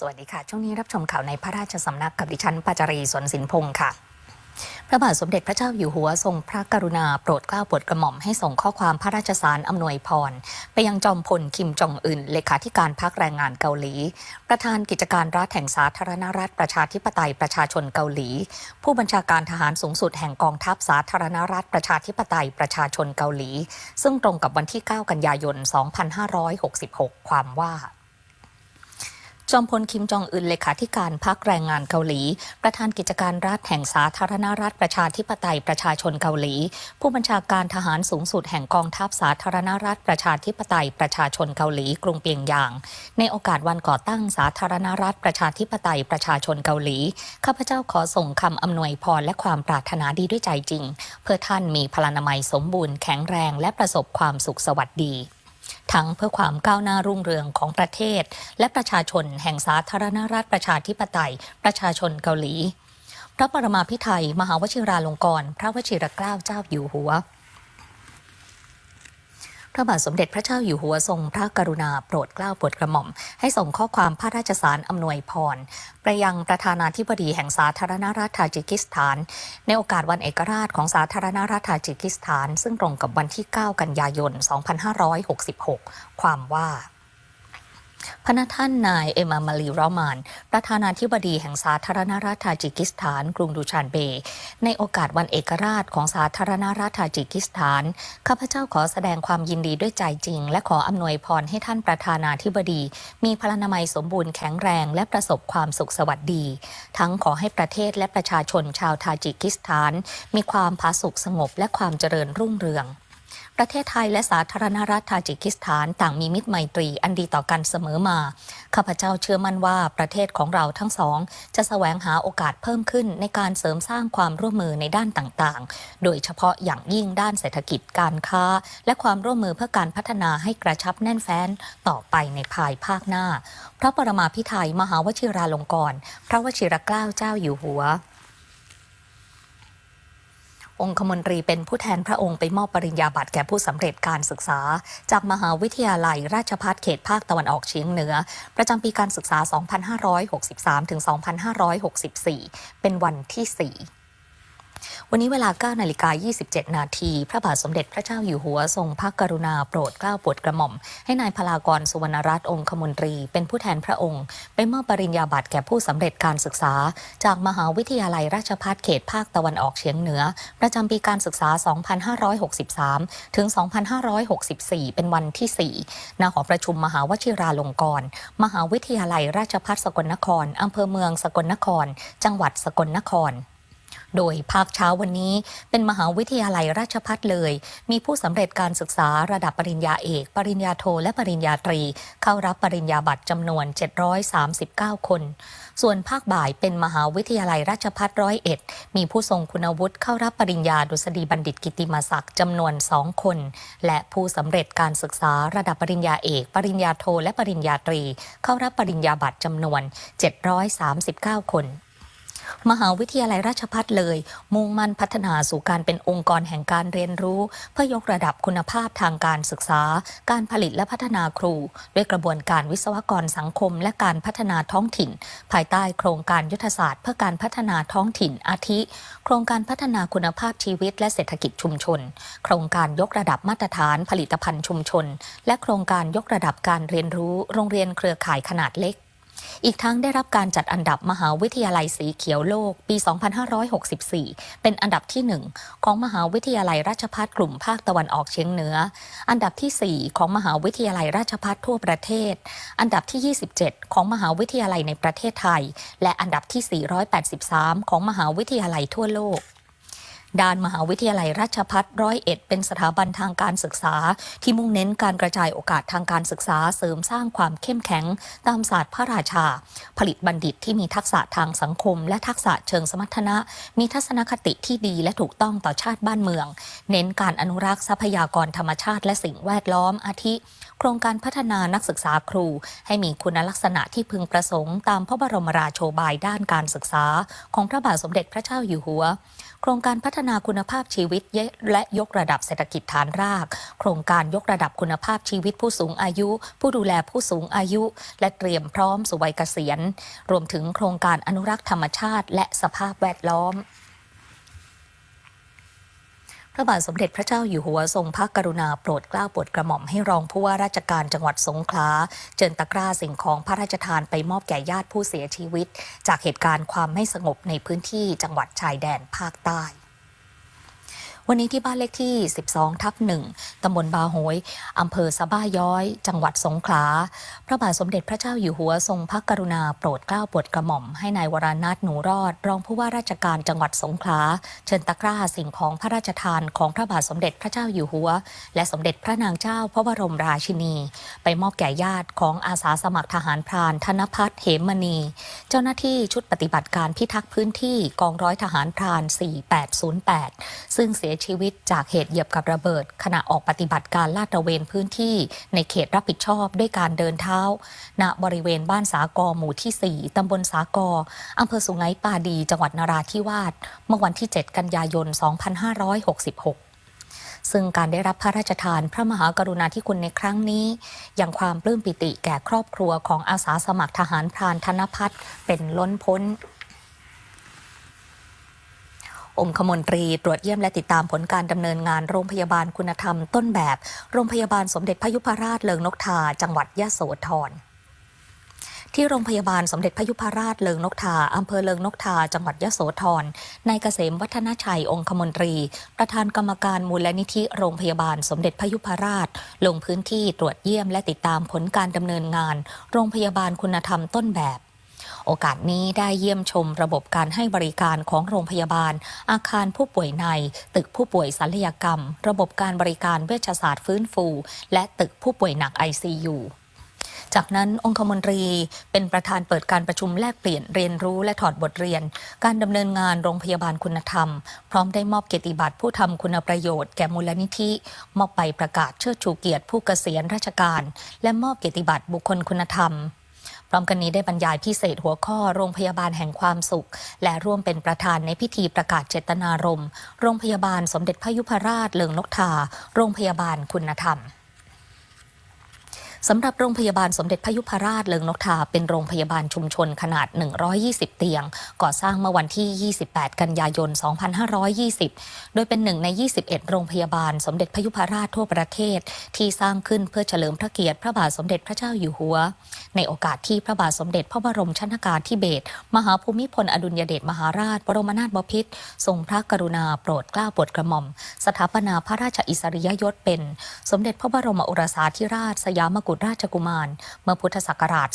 สวัสดีค่ะ ช่วงนี้รับชมข่าวในพระราชสำนักกับดิฉันปาจารีสวนสินพงศ์ค่ะ พระบาทสมเด็จพระเจ้าอยู่หัวทรงพระกรุณาโปรดเกล้าโปรดกระหม่อมให้ส่งข้อความพระราชสารอำนวยพร ไปยังจอมพลคิมจองอึนเลขาธิการพรรคแรงงานเกาหลี ประธานกิจการรัฐแห่งสาธารณรัฐประชาธิปไตยประชาชนเกาหลี ผู้บัญชาการทหารสูงสุดแห่งกองทัพสาธารณรัฐประชาธิปไตยประชาชนเกาหลี ซึ่งตรงกับวันที่ 9 กันยายน 2566 ความว่า จอมพลคิมจองอึนเลขาธิการพรรคแรงงานเกาหลี ประธานกิจการรัฐแห่งสาธารณรัฐประชาธิปไตยประชาชนเกาหลี ผู้บัญชาการทหารสูงสุดแห่งกองทัพสาธารณรัฐประชาธิปไตยประชาชนเกาหลีกรุงเปียงยาง ในโอกาสวันก่อตั้งสาธารณรัฐประชาธิปไตยประชาชนเกาหลีข้าพเจ้าขอส่งคำอำนวยพรและความปรารถนาดีด้วยใจจริง เพื่อท่านมีพลานามัยสมบูรณ์แข็งแรงและประสบความสุขสวัสดี ทั้งเพื่อความก้าวหน้ารุ่งเรืองของประเทศ และประชาชนแห่งสาธารณรัฐประชาธิปไตย ประชาชนเกาหลี พระปรมาภิไธยมหาวชิราลงกรณ์พระวชิรเกล้าเจ้าอยู่หัว ระบาทสมเด็จพระเจ้าอยู่หัวทรงพระกรุณาโปรดเกล้าโปรดกระหม่อม ให้ส่งข้อความพระราชสารอำนวยพรไปยังประธานาธิบดีแห่งสาธารณรัฐทาจิกิสถาน ในโอกาสวันเอกราชของสาธารณรัฐทาจิกิสถาน ซึ่งตรงกับวันที่ 9 กันยายน 2566 ความว่า พระท่านนายเอมามาลีรอมาน ประธานาธิบดีแห่งสาธารณรัฐทาจิกิสถาน กรุงดูชานเบ ในโอกาสวันเอกราชของสาธารณรัฐทาจิกิสถาน ข้าพเจ้าขอแสดงความยินดีด้วยใจจริง และขออำนวยพรให้ท่านประธานาธิบดี มีพลานามัยสมบูรณ์แข็งแรงและประสบความสุขสวัสดี ทั้งขอให้ประเทศและประชาชนชาวทาจิกิสถาน มีความผาสุกสงบและความเจริญรุ่งเรือง ประเทศไทยและสาธารณรัฐทาจิกิสถานต่างมีมิตรไมตรีอันดีต่อกันเสมอมา ข้าพเจ้าเชื่อมั่นว่าประเทศของเราทั้งสอง จะแสวงหาโอกาสเพิ่มขึ้นในการเสริมสร้างความร่วมมือในด้านต่างๆ โดยเฉพาะอย่างยิ่งด้านเศรษฐกิจการค้า และความร่วมมือเพื่อการพัฒนาให้กระชับแน่นแฟ้นต่อไปในภายภาคหน้า พระปรมาภิไธยมหาวชิราลงกรณ์พระวชิรเกล้าเจ้าอยู่หัว องคมนตรีเป็นผู้แทนพระองค์ไปมอบปริญญาบัตรแก่ผู้สำเร็จการศึกษา จากมหาวิทยาลัยราชภัฏเขตภาคตะวันออกเฉียงเหนือ ประจำปีการศึกษา 2563-2564 เป็นวันที่ 4 วันนี้เวลา9นาฬิกา27 นาที พระบาทสมเด็จพระเจ้าอยู่หัวทรงพระกรุณาโปรดเกล้าโปรดกระหม่อม ให้นายพลากรสุวรรณรัตน์องคมนตรี เป็นผู้แทนพระองค์ ไปมอบปริญญาบัตรแก่ผู้สำเร็จการศึกษา จากมหาวิทยาลัยราชภัฏเขตภาคตะวันออกเฉียงเหนือ ประจำปีการศึกษา 2563 ถึง 2564 เป็นวันที่ 4 ณ หอประชุมมหาวชิราลงกรณ์มหาวิทยาลัยราชภัฏสกลนครอำเภอเมืองสกลนคร จังหวัดสกลนคร โดยภาคเช้าวันนี้ เป็นมหาวิทยาลัยราชพัฒเลย มีผู้สำเร็จการศึกษาระดับปริญญาเอก ปริญญาโท และปริญญาตรี เข้ารับปริญญาบัตรจำนวน 739 คน ส่วนภาคบ่ายเป็นมหาวิทยาลัยราชพัฒร้อยเอ็ดมีผู้ทรงคุณวุฒิเข้ารับปริญญาดุษฎีบัณฑิตกิติมศักดิ์จำนวน 2 คน และผู้สำเร็จการศึกษาระดับปริญญาเอก ปริญญาโท และปริญญาตรี เข้ารับปริญญาบัตรจำนวน 739 คน มหาวิทยาลัยราชพัฒเลย มุ่งมั่นพัฒนาสู่การเป็นองค์กรแห่งการเรียนรู้ เพื่อยกระดับคุณภาพทางการศึกษา การผลิตและพัฒนาครู ด้วยกระบวนการวิศวกรสังคม และการพัฒนาท้องถิ่น ภายใต้โครงการยุทธศาสตร์ เพื่อการพัฒนาท้องถิ่นอาทิ โครงการพัฒนาคุณภาพชีวิต และเศรษฐกิจชุมชน โครงการยกระดับมาตรฐานผลิตภัณฑ์ชุมชน และโครงการยกระดับการเรียนรู้ โรงเรียนเครือข่ายขนาดเล็ก อีกทั้งได้รับการจัดอันดับมหาวิทยาลัยสีเขียวโลกปี 2564 เป็นอันดับที่ 1 ของมหาวิทยาลัยราชภัฏกลุ่มภาคตะวันออกเฉียงเหนือ อันดับที่ 4 ของมหาวิทยาลัยราชภัฏทั่วประเทศ อันดับที่ 27 ของมหาวิทยาลัยในประเทศไทย และอันดับที่ 483 ของมหาวิทยาลัยทั่วโลก ด้านมหาวิทยาลัยราชพัฒร้อยเอ็ดเป็นสถาบันทางการศึกษา ที่มุ่งเน้นการกระจายโอกาสทางการศึกษาเสริมสร้างความเข้มแข็ง ตามศาสตร์พระราชา ผลิตบัณฑิตที่มีทักษะทางสังคม และทักษะเชิงสมรรถนะ มีทัศนคติที่ดีและถูกต้องต่อชาติบ้านเมือง เน้นการอนุรักษ์ทรัพยากรธรรมชาติและสิ่งแวดล้อมอาทิ โครงการพัฒนานักศึกษาครู ให้มีคุณลักษณะที่พึงประสงค์ตามพระบรมราโชบายด้านการศึกษา ของพระบาทสมเด็จพระเจ้าอยู่หัวโครงการพัฒนาคุณภาพชีวิตและยกระดับเศรษฐกิจฐานราก โครงการยกระดับคุณภาพชีวิตผู้สูงอายุ ผู้ดูแลผู้สูงอายุ และเตรียมพร้อมสู่วัยเกษียณ รวมถึงโครงการอนุรักษ์ธรรมชาติ และสภาพแวดล้อม พระบาทสมเด็จพระเจ้าอยู่หัวทรงพระกรุณาโปรดเกล้าโปรดกระหม่อมให้รองผู้ว่าราชการจังหวัดสงขลาเจิญตะกร้าสิ่งของพระราชทานไปมอบแก่ญาติผู้เสียชีวิต จากเหตุการณ์ความไม่สงบในพื้นที่จังหวัดชายแดนภาคใต้ วันนี้ที่บ้านเลขที่ 12 ทับหนึ่งตำบลบาโหยอำเภอสะบ้าย้อย จังหวัดสงขลา พระบาทสมเด็จพระเจ้าอยู่หัวทรงพระกรุณาโปรดเกล้าโปรดกระหม่อมให้นายวรานัทหนูรอด รองผู้ว่าราชการจังหวัดสงขลา เชิญตะกร้าสิ่งของพระราชทานของพระบาทสมเด็จพระเจ้าอยู่หัว และสมเด็จพระนางเจ้าพระบรมราชินี ไปมอบแก่ญาติของอาสาสมัครทหารพราน ธนพัฒน์เหมมณี เจ้าหน้าที่ชุดปฏิบัติการพิทักษ์พื้นที่กองร้อยทหารพราน 4808 ซึ่งเสียชีวิตจากเหตุเหยียบกับระเบิด ขณะออกปฏิบัติการลาดตระเวนพื้นที่ในเขตรับผิดชอบด้วยการเดินเท้า ณบริเวณบ้านสากอหมู่ที่ 4 ตำบลสากออำเภอสุไหงปาดี จังหวัดนราธิวาสเมื่อวันที่ 7 กันยายน 2566ซึ่งการได้รับพระราชทานพระมหากรุณาธิคุณในครั้งนี้ยังความปลื้มปิติแก่ครอบครัวของอาสาสมัครทหารพรานธนพัฒน์เป็นล้นพ้น องคมนตรีตรวจเยี่ยมและติดตามผลการดำเนินงานโรงพยาบาลคุณธรรมต้นแบบ โรงพยาบาลสมเด็จพยุพราชเลิงนกทา จังหวัดยะโสธรที่โรงพยาบาลสมเด็จพยุพราชเลิงนกทา อำเภอเลิงนกทา จังหวัดยะโสธร นายเกษมวัฒนชัยองคมนตรี ประธานกรรมการมูลนิธิโรงพยาบาลสมเด็จพยุพราช ลงพื้นที่ตรวจเยี่ยมและติดตามผลการดำเนินงาน โรงพยาบาลคุณธรรมต้นแบบ โอกาสนี้ได้เยี่ยมชมระบบการให้บริการของโรงพยาบาล อาคารผู้ป่วยใน ตึกผู้ป่วยศัลยกรรม ระบบการบริการเวชศาสตร์ฟื้นฟู และตึกผู้ป่วยหนัก ICU จากนั้นองคมนตรีเป็นประธานเปิดการประชุมแลกเปลี่ยนเรียนรู้และถอดบทเรียน การดำเนินงานโรงพยาบาลคุณธรรม พร้อมได้มอบเกียรติบัตรผู้ทำคุณประโยชน์แก่มูลนิธิ มอบใบประกาศเชิดชูเกียรติผู้เกษียณราชการ และมอบเกียรติบัตรบุคคลคุณธรรม พร้อมกันนี้ได้บรรยายพิเศษหัวข้อโรงพยาบาลแห่งความสุข และร่วมเป็นประธานในพิธีประกาศเจตนารมณ์โรงพยาบาลสมเด็จพระยุพราชเลิงนกทา โรงพยาบาลคุณธรรม สำหรับโรงพยาบาลสมเด็จพยุพราชเลิงนกทาเป็นโรงพยาบาลชุมชนขนาด 120 เตียง ก่อสร้างเมื่อวันที่ 28 กันยายน 2520 โดยเป็นหนึ่งใน 21 โรงพยาบาลสมเด็จพยุพราชทั่วประเทศ ที่สร้างขึ้นเพื่อเฉลิมพระเกียรติพระบาทสมเด็จพระเจ้าอยู่หัว ในโอกาสที่พระบาทสมเด็จพระบรมชนกาธิเบศรมหาภูมิพลอดุลยเดชมหาราช บรมนาถบพิตรทรงพระกรุณาโปรดเกล้าโปรดกระหม่อม สถาปนาพระราชอิสริยยศเป็น สมเด็จพระบรมโอรสาธิราชสยามกุฎราชกุมาร เมื่อพุทธศักราช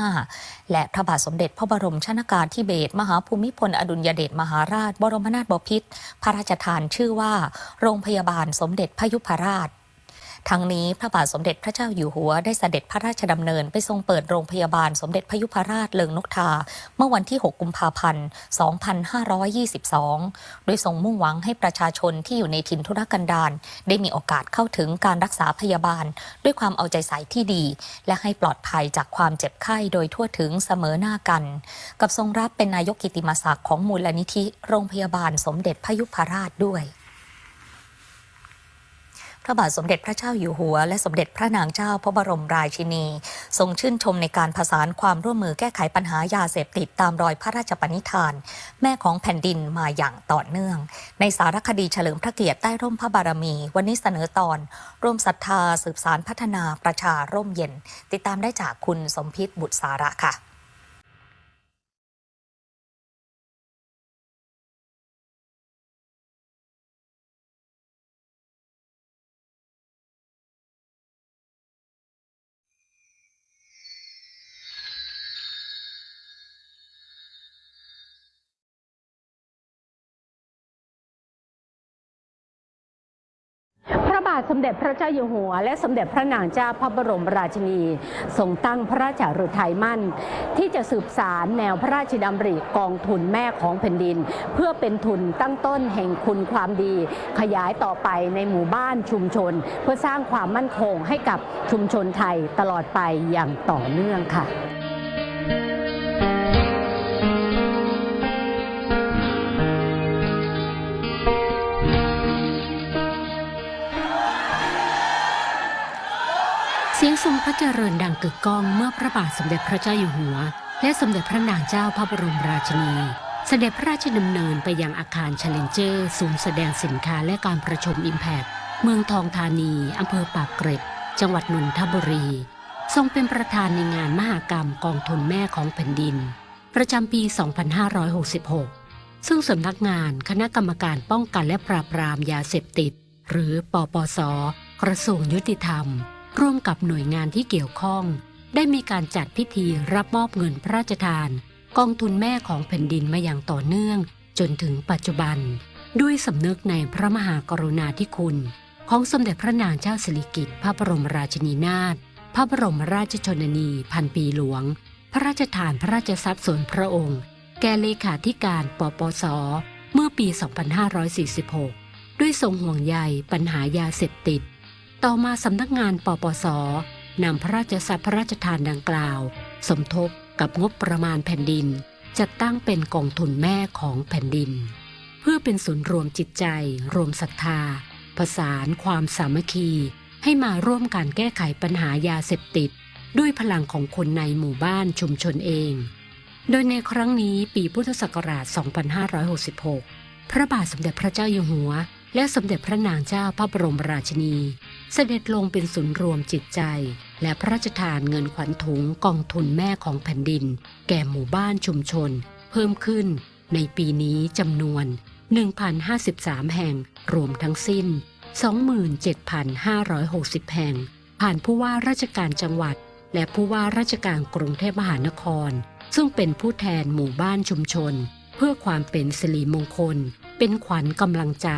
2515 และพระบาทสมเด็จพระบรมชนกาธิเบศรมหาภูมิพลอดุลยเดชมหาราช บรมนาถบพิตรพระราชทานชื่อว่า โรงพยาบาลสมเด็จพระยุพราช ทั้งนี้พระบาทสมเด็จพระเจ้าอยู่หัวได้เสด็จพระราชดำเนินไปทรงเปิดโรงพยาบาลสมเด็จพยุพราชเลิงนกทา เมื่อวันที่ 6 กุมภาพันธ์ 2522 โดยทรงมุ่งหวังให้ประชาชนที่อยู่ในถิ่นธุรกันดารได้มีโอกาสเข้าถึงการรักษาพยาบาล ด้วยความเอาใจใส่ที่ดี และให้ปลอดภัยจากความเจ็บไข้โดยทั่วถึงเสมอหน้ากัน กับทรงรับเป็นนายกกิติมศักดิ์ของมูลนิธิโรงพยาบาลสมเด็จพยุพราชด้วย พระบาทสมเด็จพระเจ้าอยู่หัว และสมเด็จพระนางเจ้าพระบรมราชินี ทรงชื่นชมในการผสานความร่วมมือแก้ไขปัญหายาเสพติดตามรอยพระราชปณิธาน แม่ของแผ่นดินมาอย่างต่อเนื่อง ในสารคดีเฉลิมพระเกียรติใต้ร่มพระบารมี วันนี้เสนอตอน ร่วมศรัทธาสืบสารพัฒนาประชาร่มเย็น ติดตามได้จากคุณสมพิษบุตรสาระค่ะาทสมเด็จพระเจ้าอยู่หัว และสมเด็จพระนางเจ้าพระบรมราชินีทรงตั้งพระราชาฤทัยมั่น ที่จะสืบสารแนวพระราชดำริกองทุนแม่ของแผ่นดิน เพื่อเป็นทุนตั้งต้นแห่งคุณความดี ขยายต่อไปในหมู่บ้านชุมชน เพื่อสร้างความมั่นคงให้กับชุมชนไทยตลอดไปอย่างต่อเนื่องค่ะ สียงทรงพระเจริญดังกึกก้องเมื่อพระบาทสมเด็จพระเจ้าอยู่หัว และสมเด็จพระนางเจ้าพระบรมราชินี เสด็จพระราชดำเนินไปยังอาคารเชลนเจอร์ศูนย์แสดงสินค้าและการประชุมอิมแพกเมืองทองธานีอำเภอปากเกร็ด จังหวัดนนทบุรี ทรงเป็นประธานในงานมหากรรมกองทุนแม่ของแผ่นดิน ประจำปี 2566 ซึ่งสำนักงานคณะกรรมการป้องกันและปราบปรามยาเสพติด หรือปปส กระทรวงยุติธรรม ร่วมกับหน่วยงานที่เกี่ยวข้อง ได้มีการจัดพิธีรับมอบเงินพระราชทาน กองทุนแม่ของแผ่นดินมาอย่างต่อเนื่อง จนถึงปัจจุบัน ด้วยสำนึกในพระมหากรุณาธิคุณ ของสมเด็จพระนางเจ้าสิริกิติ์พระบรมราชินีนาถพระบรมราชชนนีพันปีหลวง พระราชทานพระราชทรัพย์ส่วนพระองค์ แก่เลขาธิการปปสเมื่อปี 2546 ด้วยทรงห่วงใยปัญหายาเสพติด ต่อมาสำนักงานปปสนำพระราชทรัพย์พระราชทานดังกล่าว สมทบกับงบประมาณแผ่นดิน จัดตั้งเป็นกองทุนแม่ของแผ่นดิน เพื่อเป็นศูนย์รวมจิตใจ รวมศรัทธา ผสานความสามัคคี ให้มาร่วมกันแก้ไขปัญหายาเสพติด ด้วยพลังของคนในหมู่บ้านชุมชนเอง โดยในครั้งนี้ปีพุทธศักราช 2566 พระบาทสมเด็จพระเจ้าอยู่หัว และสมเด็จพระนางเจ้าพระบรมราชินี เสด็จลงเป็นศูนย์รวมจิตใจ และพระราชทานเงินขวัญถุงกองทุนแม่ของแผ่นดิน แก่หมู่บ้านชุมชน เพิ่มขึ้น ในปีนี้จำนวน 1,053 แห่งรวมทั้งสิ้น 27,560 แห่ง ผ่านผู้ว่าราชการจังหวัด และผู้ว่าราชการกรุงเทพมหานคร ซึ่งเป็นผู้แทนหมู่บ้านชุมชน เพื่อความเป็นสิริมงคล เป็นขวัญกำลังใจ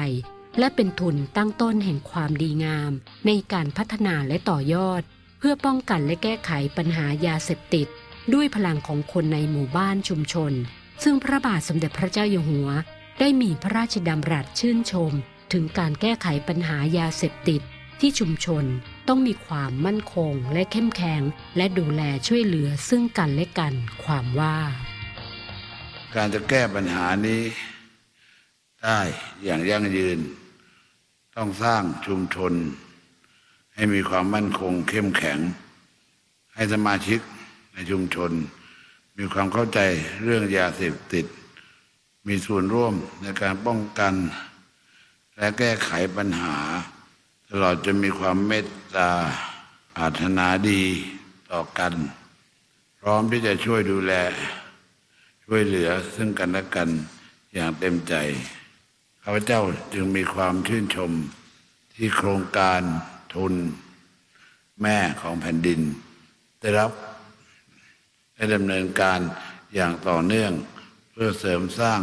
และเป็นทุนตั้งต้นแห่งความดีงาม ในการพัฒนาและต่อยอด เพื่อป้องกันและแก้ไขปัญหายาเสพติด ด้วยพลังของคนในหมู่บ้านชุมชน ซึ่งพระบาทสมเด็จพระเจ้าอยู่หัว ได้มีพระราชดำรัสชื่นชม ถึงการแก้ไขปัญหายาเสพติด ที่ชุมชนต้องมีความมั่นคงและเข้มแข็งและดูแลช่วยเหลือซึ่งกันและกันความว่า การจะแก้ปัญหานี้ได้อย่างยั่งยืน ต้องสร้างชุมชน ให้มีความมั่นคงเข้มแข็ง ให้สมาชิกในชุมชน มีความเข้าใจเรื่องยาเสพติด มีส่วนร่วมในการป้องกัน และแก้ไขปัญหา ตลอดจะมีความเมตตาปรารถนาดีต่อกัน พร้อมที่จะช่วยดูแล ช่วยเหลือซึ่งกันและกันอย่างเต็มใจ ข้าพเจ้าจึงมีความชื่นชมที่โครงการทุนแม่ของแผ่นดิน ได้รับได้ดำเนินการอย่างต่อเนื่องเพื่อเสริมสร้าง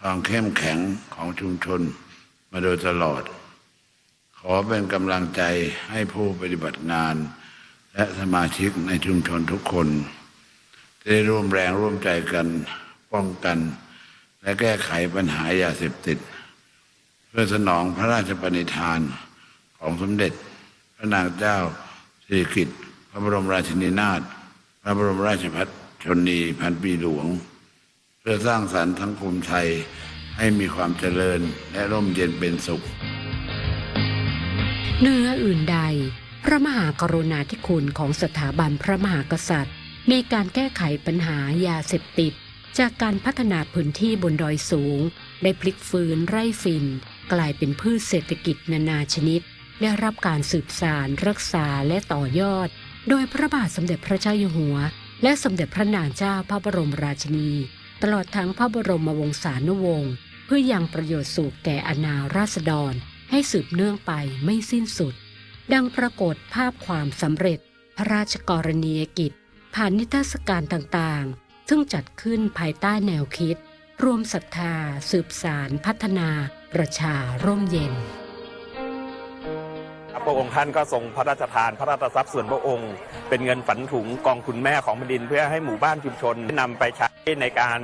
ความเข้มแข็งของชุมชนมาโดยตลอด ขอเป็นกำลังใจให้ผู้ปฏิบัติงาน และสมาชิกในชุมชนทุกคน ได้ร่วมแรงร่วมใจกันป้องกัน และแก้ไขปัญหายาเสพติด พื่อสนองพระราชปณิธานของสมเด็จ พระนางเจ้าสิริกิติ์พระบรมราชินีนาถพระบรมราชพัฒชนีพันปีหลวง เพื่อสร้างสรรค์สังคมไทยให้มีความเจริญและร่มเย็นเป็นสุข เนื้ออื่นใด พระมหากรุณาธิคุณของสถาบันพระมหากษัตริย์ ในการแก้ไขปัญหายาเสพติด จากการพัฒนาพื้นที่บนดอยสูง ได้พลิกฟื้นไร่ฟิน กลายเป็นพืชเศรษฐกิจนานาชนิด ได้รับการสืบสานรักษาและต่อยอด โดยพระบาทสมเด็จพระเจ้าอยู่หัว และสมเด็จพระนางเจ้าพระบรมราชินี ตลอดทั้งพระบรมวงศานุวงศ์เพื่อยังประโยชน์สุขแก่อาณาราษฎร ให้สืบเนื่องไปไม่สิ้นสุด ดังปรากฏภาพความสำเร็จ พระราชกรณียกิจ ผ่านนิทรรศการต่างๆ ซึ่งจัดขึ้นภายใต้แนวคิด รวมศรัทธา สืบสารพัฒนา ประชาร่มเย็นพระองค์ท่านก็ทรงพระราชทานพระราชทรัพย์ส่วนพระองค์ เป็นเงินฝันถุงกองทุนแม่ของแผ่นดิน เพื่อให้หมู่บ้านชุมชนนำไปใช้ในการ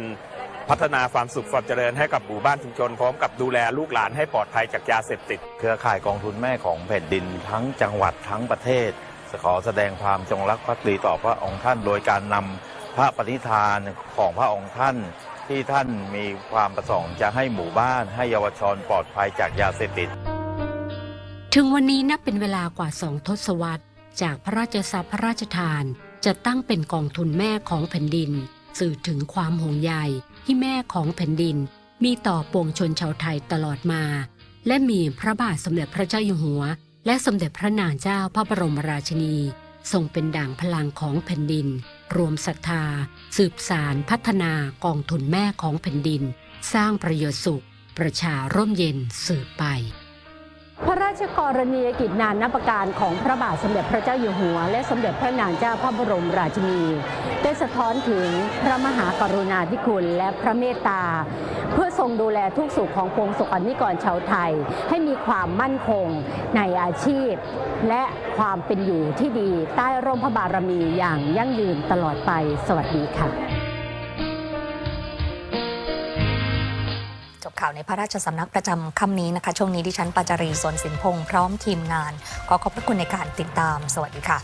พัฒนาความสุขความเจริญให้กับหมู่บ้านชุมชน พร้อมกับดูแลลูกหลานให้ปลอดภัยจากยาเสพติด เครือข่ายกองทุนแม่ของแผ่นดิน ทั้งจังหวัดทั้งประเทศขอแสดงความจงรักภักดีต่อพระองค์ท่าน โดยการนำพระปณิธานของพระองค์ท่าน ที่ท่านมีความประสงค์จะให้หมู่บ้านให้เยาวชนปลอดภัยจากยาเสพติด ถึงวันนี้นับเป็นเวลากว่าสองทศวรรษ จากพระราชทรัพย์พระราชทานจะตั้งเป็นกองทุนแม่ของแผ่นดิน สื่อถึงความห่วงใยที่แม่ของแผ่นดิน มีต่อปวงชนชาวไทยตลอดมา และมีพระบาทสมเด็จพระเจ้าอยู่หัว และสมเด็จพระนางเจ้าพระบรมราชินี ทรงเป็นด่างพลังของแผ่นดิน รวมศรัทธา สืบสารพัฒนากองทุนแม่ของแผ่นดิน สร้างประโยชน์สุข ประชาร่มเย็นสืบไป พระราชกรณียกิจนานนับประการของพระบาทสมเด็จพระเจ้าอยู่หัว และสมเด็จพระนางเจ้าพระบรมราชินี ได้สะท้อนถึงพระมหากรุณาธิคุณและพระเมตตา เพื่อทรงดูแลทุกสุขของปวงศกนิกรชาวไทย ให้มีความมั่นคงในอาชีพ และความเป็นอยู่ที่ดีใต้ร่มพระบารมีอย่างยั่งยืนตลอดไป สวัสดีค่ะ ข่าวในพระราชสำนักประจำค่ำนี้นะคะ ช่วงนี้ดิฉันปาจารีสวนสินพงศ์พร้อมทีมงาน ขอขอบพระคุณในการติดตาม สวัสดีค่ะ